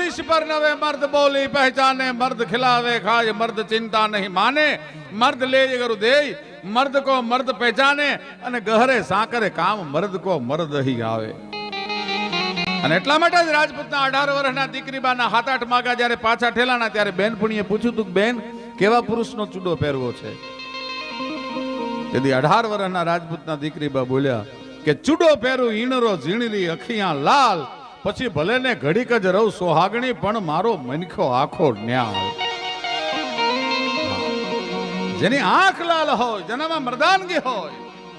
વશિષ પર નવે મર્દ બોલી પહેચાને, મર્દ ખિલાવે ખાય, મર્દ ચિંતા નહીં માને, મર્દ લે ગરુ દે મર્દ કો મર્દ પહેચાને, અને ગહરે સાકરે કામ મર્દ કો મર્દ હી આવે. અને એટલા માટે જ રાજપૂતના અઢાર વર્ષના દીકરીબાના હાથ આઠ માગા જ્યારે પાછા ઠેલાના ત્યારે બેન પુણીએ પૂછ્યું તું બેન, કેવા પુરુષનો ચૂડો પહેરવો છે? તેથી અઢાર વર્ષના રાજપૂતના દીકરીબા બોલ્યા કે ચૂડો પહેરું ઈણરો ઝીણરી, અખિયા લાલ પછી ભલે ને ઘડીક જ રહું સોહાગણી, પણ મારો મનખો આખો ન્યાલ જેની આંખ લાલ હોય, જેનામાં મર્દાનગી હોય,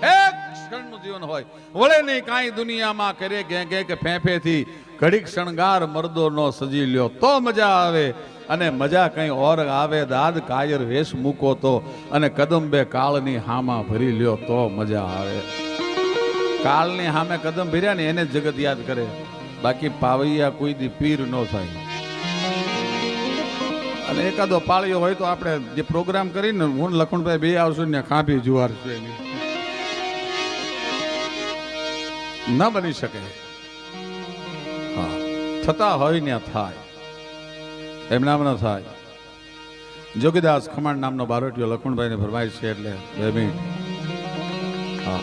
એક ક્ષણનું જીવન હોય. વળે નહીં કાંઈ દુનિયામાં કરે ગે ગે કે ફેંફેથી. ઘડીક શણગાર મર્દો નો સજી લ્યો, તો મજા આવે. અને મજા કઈ ઓર આવે, દાદ કાયર વેશ મૂકો તો. અને કદંબે કાળની હામાં ભરી લ્યો, તો મજા આવે. કાળની હામે કદમ ભર્યા ને એને જગત યાદ કરે. બાકી પાવૈયા કોઈ દી પીર ન થાય. અને એકાદો પાળ્યો હોય તો આપણે જે પ્રોગ્રામ કરીને હું લખણભાઈ બે આવશું ને ખાંભી જુવાર છે ન બની શકે. થતા હોય ને થાય. એમનામ ન થાય. જોગીદાસ ખમાણ નામનો બારોટીઓ લખણભાઈને ફરમાય છે એટલે હા.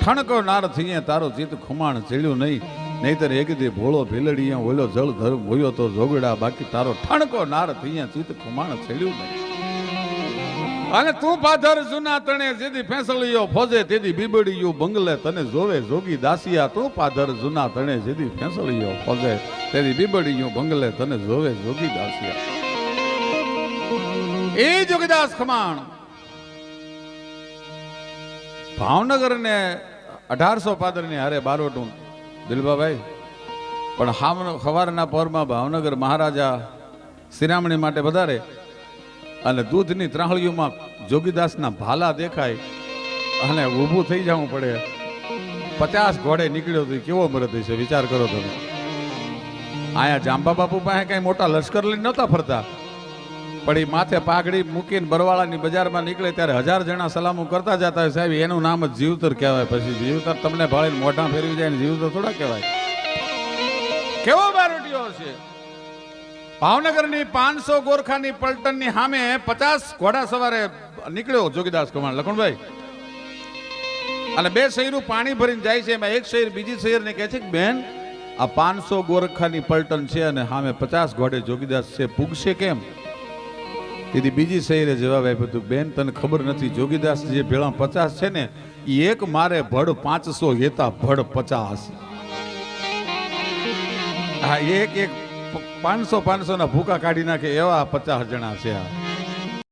ઠણકો નાર થઈએ, તારો જીત ખુમાણ ચડ્યું નહીં. નહીતર એક દી ભોળો ભીલડીયા ઓલો જળ ધર્મ હોયો તો જોગડા બાકી તારો ઠણકો નાર થઈએ ચિત્ત ખુમાણ છેડ્યું નહીં. અને તું પાધર જુના તણે જેદી ફેંસળીયો ફોજે, તેદી બીબડીયું બંગલે તને જોવે જોગી દાસિયા. તું પાધર જુના તણે જેદી ફેંસળીયો ફોજે, તેદી બીબડીયું બંગલે તને જોવે જોગી દાસિયા. એ જોગીદાસ ખમાણ. ભાવનગર ને અઢારસો પાદરની હારે બારોટું દિલબાભાઈ, પણ હામ સવારના પરમાં ભાવનગર મહારાજા શિરામણી માટે વધારે અને દૂધની ત્રાહળીઓમાં જોગીદાસના ભાલા દેખાય અને ઊભું થઈ જવું પડે. પચાસ ઘોડે નીકળ્યો તો ઈ કેવો મરદ છે વિચાર કરો તમે. આયા જાંબા બાપુ પાસે કઈ મોટા લશ્કર લઈને નહોતા ફરતા? પણ એ માથે પાઘડી મૂકીને બરવાળાની બજારમાં નીકળે ત્યારે હજાર જણા સલામો કરતા જતા હોય. સાહેબ, એનું નામ જ જીવતર કહેવાય. પછી જીવતર તમને ભાળીને મોઢા ફેરવી જાય ને જીવતર થોડા કહેવાય. કેવો બારોટીઓ છે? ભાવનગરની પાંચસો ગોરખાની પલટનની સામે પચાસ ઘોડા સવારે નીકળ્યો જોગીદાસ કુમાર. લખણભાઈ, અને બે શહેરું પાણી ભરીને જાય છે. એમાં એક શહેર બીજી શહેરને કહે છે કે, બેન, આ પાંચસો ગોરખાની પલટન છે અને સામે પચાસ ઘોડે જોગીદાસ છે. પૂગશે કેમ? તેથી બીજી શહેરે જવાબ આપ્યો હતું, બેન, તને ખબર નથી જોગીદાસ જે ભેળા પચાસ છે ને એ એક મારે ભડ પાંચસો હેતા ભડ પચાસ. હા, એક એક, પાંચસો પાંચસો ના ભૂકા કાઢી નાખે એવા પચાસ જણા છે આ.